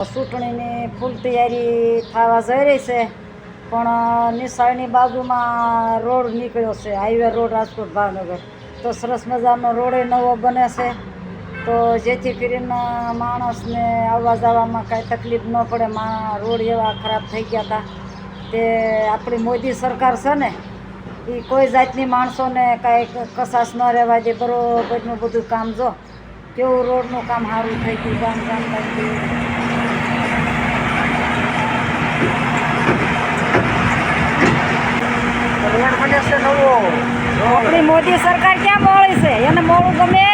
ચૂંટણીની ફૂલ તૈયારી થવા જઈ રહી છે, પણ નિશાળની બાજુમાં રોડ નીકળ્યો છે, હાઈવે રોડ રાજકોટ ભાવનગર. તો સરસ મજાનો રોડે નવો બને છે, તો જેથી કરીને માણસને આવવા જવામાં કાંઈ તકલીફ ન પડે, મા, રોડ એવા ખરાબ થઈ ગયા હતા તે આપણી મોદી સરકાર છે ને એ કોઈ જાતની માણસોને કાંઈ કસાશ ન રહેવા દે, બરોબરનું બધું કામ જો. કેવું રોડનું કામ સારું થઈ ગયું ગામ થઈ ગયું રોડ બને છે નવો આપણી મોદી સરકાર ક્યાં મોળી છે? એને મોડું ગમે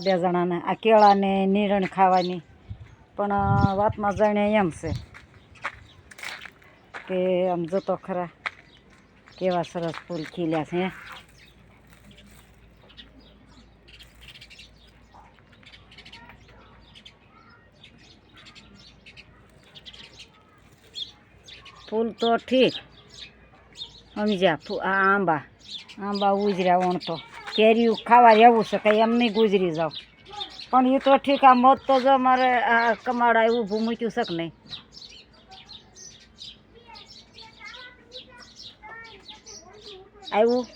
આપણે બે જણાને, આ કેળાને, નીરણ ખાવાની. પણ વાતમાં જાણે એમ છે કે આમ જોતો ખરા કેવા સરસ ફૂલ ખીલ્યા છે ફૂલ તો ઠીક. સમજ્યા આ આંબા. આંબા ઉજર્યા વણતો કેરીયું ખાવા રહેવું છે, કંઈ એમ નહીં ગુજરી જાઓ પણ એ તો ઠીક, આ મત તો જો મારે આ કમાડા એવું ઊભું મૂક્યું છે કે નહીં? આવ્યું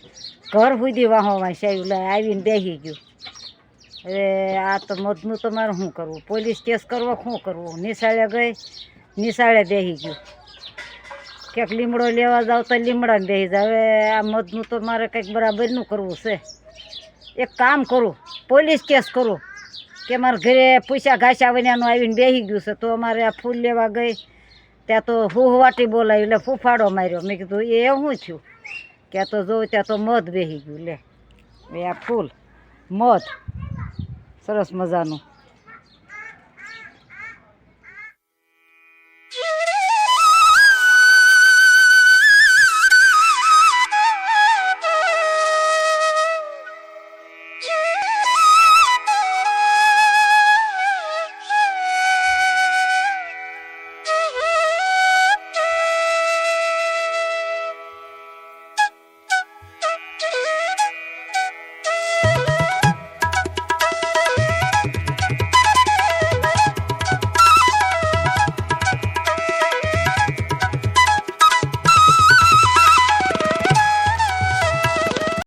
ઘર સુધી વાહોમાં છે લે, આવીને બેસી ગયું. હવે આ તો મધનું તો મારે શું કરવું? પોલીસ કેસ કરવો શું કરવું? નિશાળે ગઈ, નિશાળે બેસી ગયું. ક્યાંક લીમડો લેવા જાવ તો લીમડાને બેસી જાવ. હવે આ મધનું તો મારે કંઈક બરાબરનું કરવું છે. એક કામ કરું, પોલીસ કેસ કરું, કે મારા ઘરે પૈસા ઘાસ્યા વન્યાનું આવીને બેસી ગયું છે, તો અમારે આ ફૂલ લેવા ગઈ. ત્યાં તો હુહવાટી બોલાવી, એટલે ફૂફાડો માર્યો. મેં કીધું, એ હું છું? ત્યાં તો જોઉં ત્યાં તો મધ બેસી ગયું, લે. એ આ ફૂલ, મધ. સરસ મજાનું.